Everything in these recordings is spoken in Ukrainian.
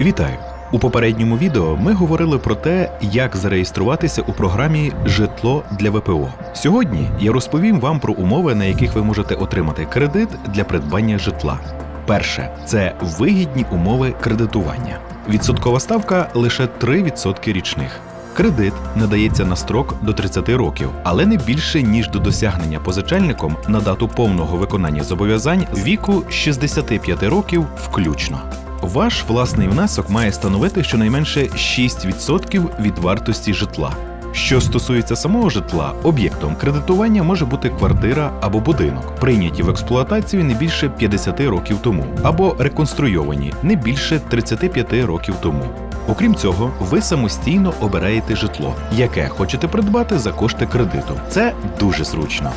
Вітаю! У попередньому відео ми говорили про те, як зареєструватися у програмі Житло для ВПО. Сьогодні я розповім вам про умови, на яких ви можете отримати кредит для придбання житла. Перше це вигідні умови кредитування. Відсоткова ставка лише 3% річних. Кредит надається на строк до 30 років, але не більше ніж до досягнення позичальником на дату повного виконання зобов'язань віку 65 років включно. Ваш власний внесок має становити щонайменше 6% від вартості житла. Що стосується самого житла, об'єктом кредитування може бути квартира або будинок, прийняті в експлуатацію не більше 50 років тому, або реконструйовані не більше 35 років тому. Окрім цього, ви самостійно обираєте житло, яке хочете придбати за кошти кредиту. Це дуже зручно.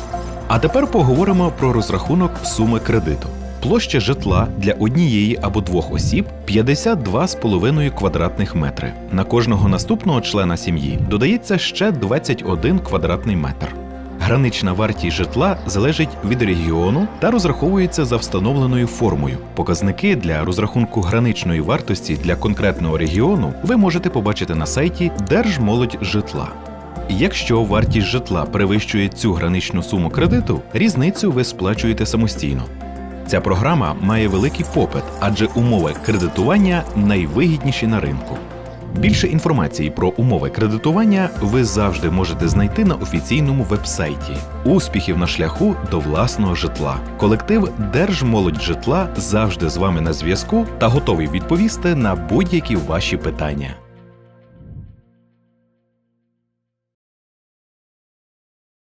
А тепер поговоримо про розрахунок суми кредиту. Площа житла для однієї або двох осіб 52,5 квадратних метри. На кожного наступного члена сім'ї додається ще 21 квадратний метр. Гранична вартість житла залежить від регіону та розраховується за встановленою формою. Показники для розрахунку граничної вартості для конкретного регіону ви можете побачити на сайті Держмолодьжитла. Якщо вартість житла перевищує цю граничну суму кредиту, різницю ви сплачуєте самостійно. Ця програма має великий попит, адже умови кредитування найвигідніші на ринку. Більше інформації про умови кредитування ви завжди можете знайти на офіційному вебсайті. Успіхів на шляху до власного житла. Колектив Держмолодьжитла завжди з вами на зв'язку та готовий відповісти на будь-які ваші питання.